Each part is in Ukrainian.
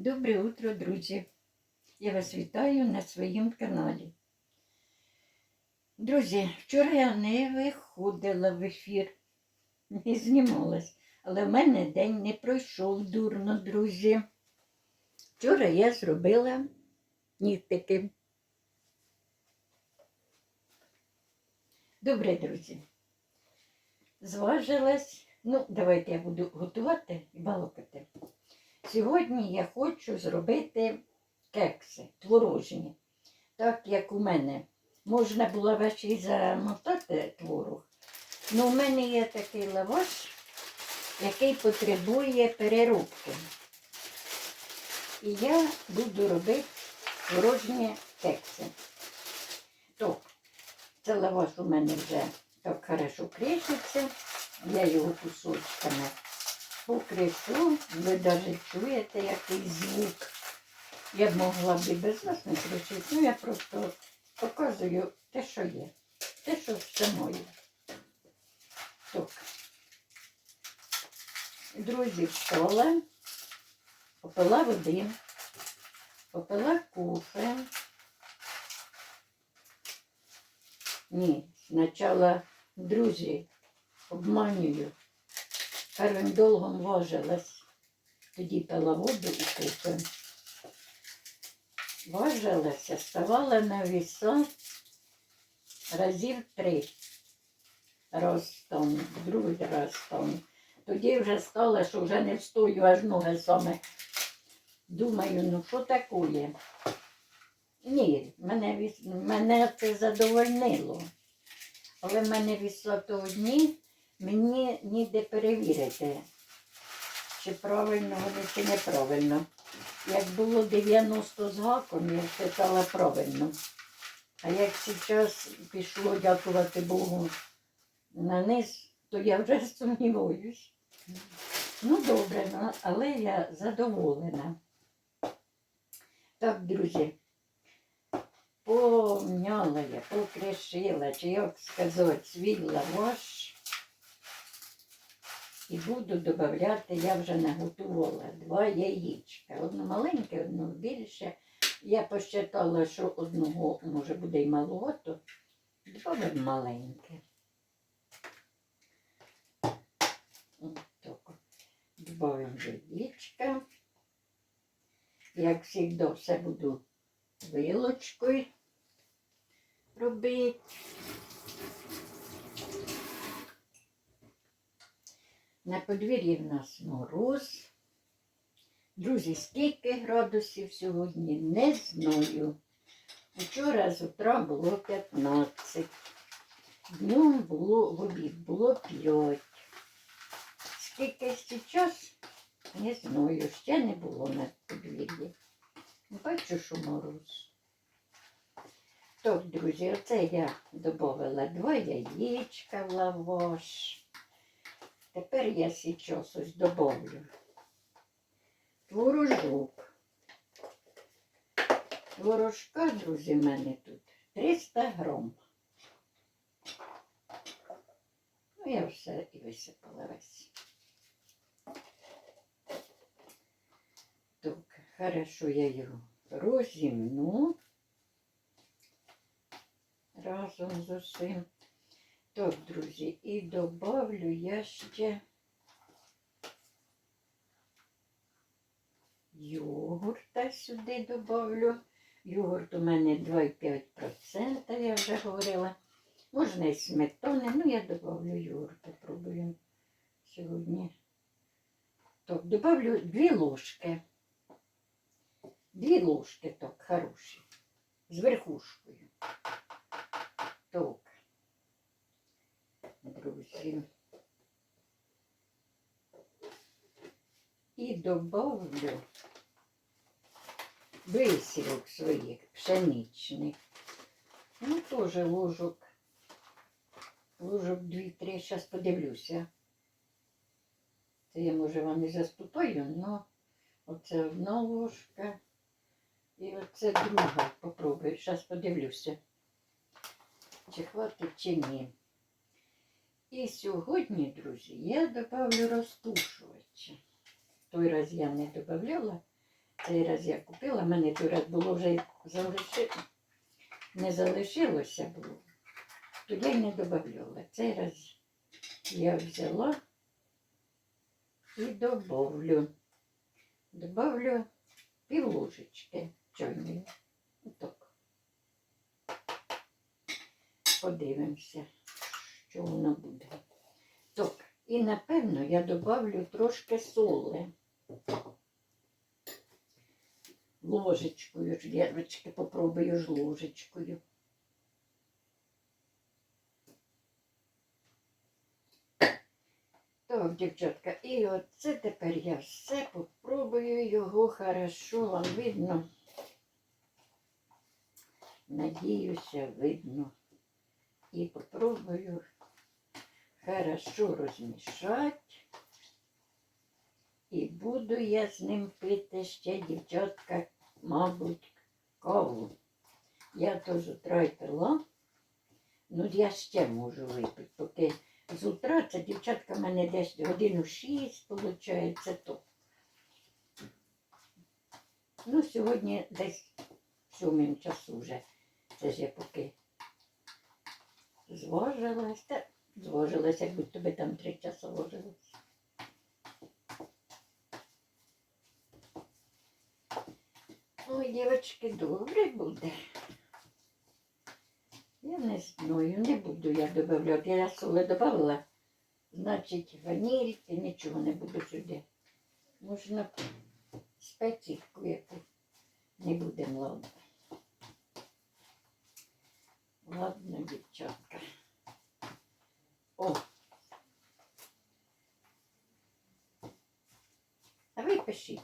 Добре утро, друзі! Я вас вітаю на своїм каналі. Друзі, вчора я не виходила в ефір, не знімалась, але в мене день не пройшов дурно, друзі. Вчора я зробила нігтики. Добре, друзі. Зважилась. Ну, давайте я буду готувати і балокати. Сьогодні я хочу зробити кекси творожні. Так як у мене можна було весь і замотати творог. але у мене є такий лаваш, який потребує переробки. І я буду робити творожні кекси. То, це лаваш у мене вже так хорошо кришиться. Я його кусочками покришу. Ви навіть чуєте який звук. Я б могла б і без вас не кричити, ну я просто показую те, що є. Те, що все моє. Так. Друзі, встала, попила води, попила кофе. Ні, спочатку, друзі, обманюю. Первим довгом важилась, тоді пила воду і кофе. Важилася, ставала на віса разів три. Раз другий раз там. Тоді вже стала, що вже не встою, аж ноги саме. Думаю, ну що таке? Ні, мене, мене це задовольнило. Але в мене віса того дні, мені ніде перевірити, чи правильно вони, чи неправильно. Як було 90 з гаком, я вважала правильно. А як зараз пішло, дякувати Богу, на низ, то я вже сумніваюсь. Ну, добре, ну, але я задоволена. Так, друзі, помняла я, покришила, чи як сказати, свій лаваш. І буду додавати, я вже наготувала два яєчка. Одне маленьке, одне більше. Я посчитала, що одного може буде й маловато, два буде маленьке. Так, Добавимо яєчка. Як завжди, все буду вилочкою робити. На подвір'ї в нас мороз. Друзі, скільки градусів сьогодні не знаю. Вчора з утра було 15. Днем було в обід було 5. Скільки зараз, не знаю, ще не було на подвір'ї. Бачу, що мороз. Так, друзі, оце я додала два яєчка в лаваш. Тепер я зараз ось добавлю творожок. Творожка, друзі, в мене тут 300 грам. Ну, я все і висипала весь. Так, хорошо я його розімну разом з усім. Так, друзі, і добавлю я ще йогурта сюди добавлю. Йогурт у мене 2,5%, я вже говорила. Можна і сметани, ну я добавлю йогурт, попробуємо сьогодні. Так, добавлю дві ложки. Дві ложки так, хороші. З верхушкою. Так друзі. І добавлю висівок своїх пшеничних. Ну, теж ложок. Ложок дві-три, зараз подивлюся. Це я, може, вам і заступаю, але оце одна ложка. І оце друга. Попробую. Зараз подивлюся, чи хватить, чи ні. І сьогодні, друзі, я добавлю розтушувача. Той раз я не додавала, Цей раз я купила, мене той раз було вже залиши... не залишилося було. То я й не додавала. Цей раз я взяла і добавлю. Добавлю пів ложечки чайної. Отак. Подивимося, що воно буде. Так, і напевно я добавлю трошки соли. Ложечкою ж, дівчатки, попробую ж ложечкою. Так, дівчатка, і оце тепер я все попробую його хорошо, вам видно. Надіюся, видно. І попробую хорошо розмішати. І буду я з ним пити ще, дівчатка, мабуть, каву. Я теж утра пила. Ну, я ще можу випити, поки з утра це дівчатка в мене десь годину шість, виходить, то. Ну, сьогодні десь в сьомім часу вже. Це ж я поки зважилась. Як будь тобі там три часи ложилась. Ой, дівчатки, добре буде. Я не знаю, не буду я додавати. Я соли додавала, значить ванільки, нічого не буду сюди. Можна спецівку яку не будемо ладно. Ладно, дівчатка. О. А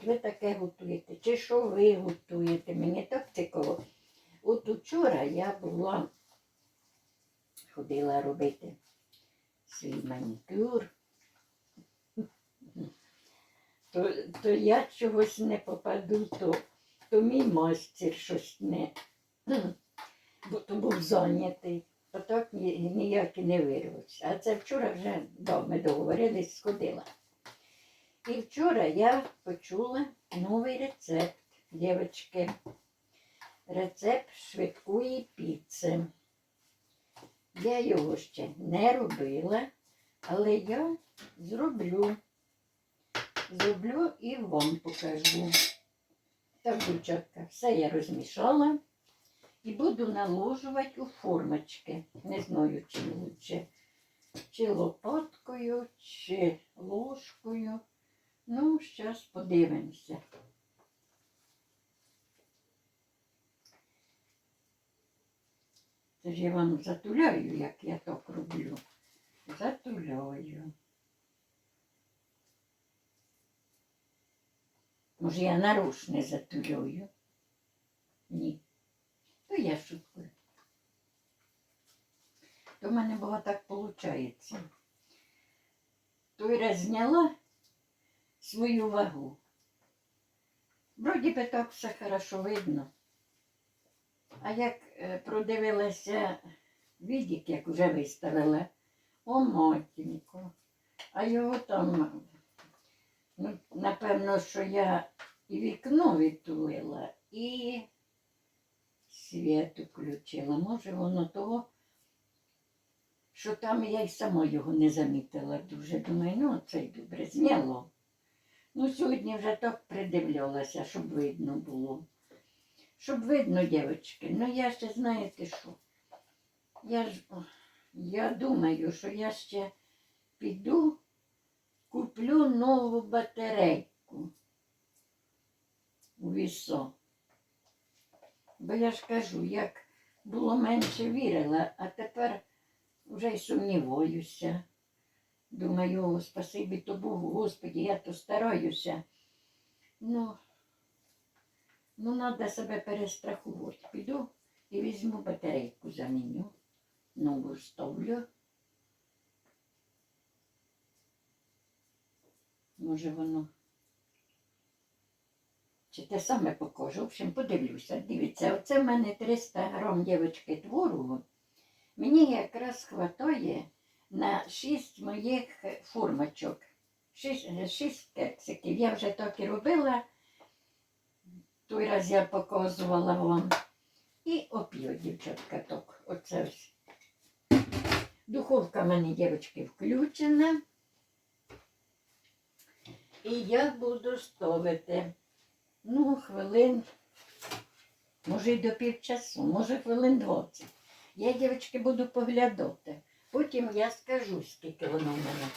ви таке готуєте, чи що ви готуєте? Мені так цікаво. От учора я була, ходила робити свій манікюр. То, то я чогось не попаду, то, то мій майстер щось не, бо то був зайнятий. А так ні- ніяк і не вирвався. А це вчора вже да, ми договорились, сходила. І вчора я почула новий рецепт, дівчатки. Рецепт швидкої піци. Я його ще не робила, але я зроблю. Зроблю і вам покажу. Так, дівчатка, все я розмішала і буду наложувати у формочки. Не знаю, чим лучше. Чи лопаткою, чи подивимося. Це ж я вам затуляю, як я так роблю. Затуляю. Може, я нарушне затуляю? Ні. То я шуткую. То в мене було так виходить. Той раз зняла свою вагу. Вроді би так все хорошо видно. А як е, продивилася відік, як вже виставила, о матінко. А його там, ну, напевно, що я і вікно відтулила, і світ включила. Може, воно того, що там я й сама його не замітила дуже. Думаю, ну це й добре зняло. Ну, сьогодні вже так придивлялася, щоб видно було. Щоб видно, дівчатки. Ну я ще знаєте що? Я ж я думаю, що я ще піду, куплю нову батарейку у вісо. Бо я ж кажу, як було менше вірила, а тепер вже й сумніваюся. Думаю, «О, спасибі то Богу, Господі, я то стараюся. Ну, ну, треба себе перестрахувати. Піду і візьму батарейку заміню. Нову ставлю. Може воно. Чи те саме покажу. В общем, подивлюся. Дивіться, оце в мене 300 грам дівчатки творогу. Мені якраз хватає на 6 моїх формочок. 6, 6 кексиків. Я вже так і робила Той раз я показувала вам. І оп'ю, дівчатка, так. Оце ось. Духовка в мене, дівчатки, включена. І я буду ставити, ну, хвилин, може й до півчасу, може хвилин 20. Я, дівчатки, буду поглядати. Потім я скажу, скільки воно в мене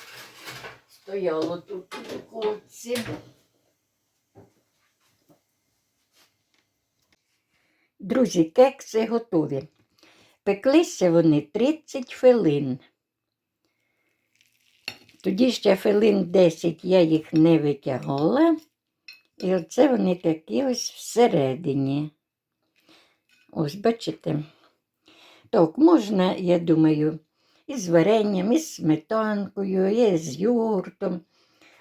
стояло тут у духовці. Друзі, кекси готові. Пеклися вони 30 хвилин. Тоді ще хвилин 10 я їх не витягала. І оце вони такі ось всередині. Ось, бачите? Так, можна, я думаю, і з варенням, і з сметанкою, і з йогуртом,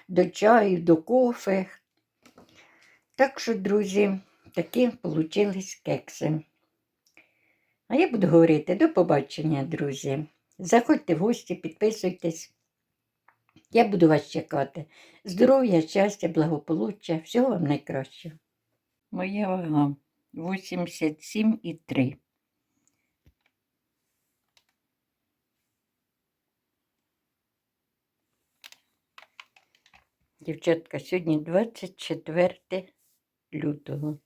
до чаю, до кофе. Так що, друзі, такі получились кекси. А я буду говорити до побачення, друзі. Заходьте в гості, підписуйтесь. Я буду вас чекати. Здоров'я, щастя, благополуччя, всього вам найкращого. Моя вага 87,3. Дівчатка, сьогодні 24 лютого.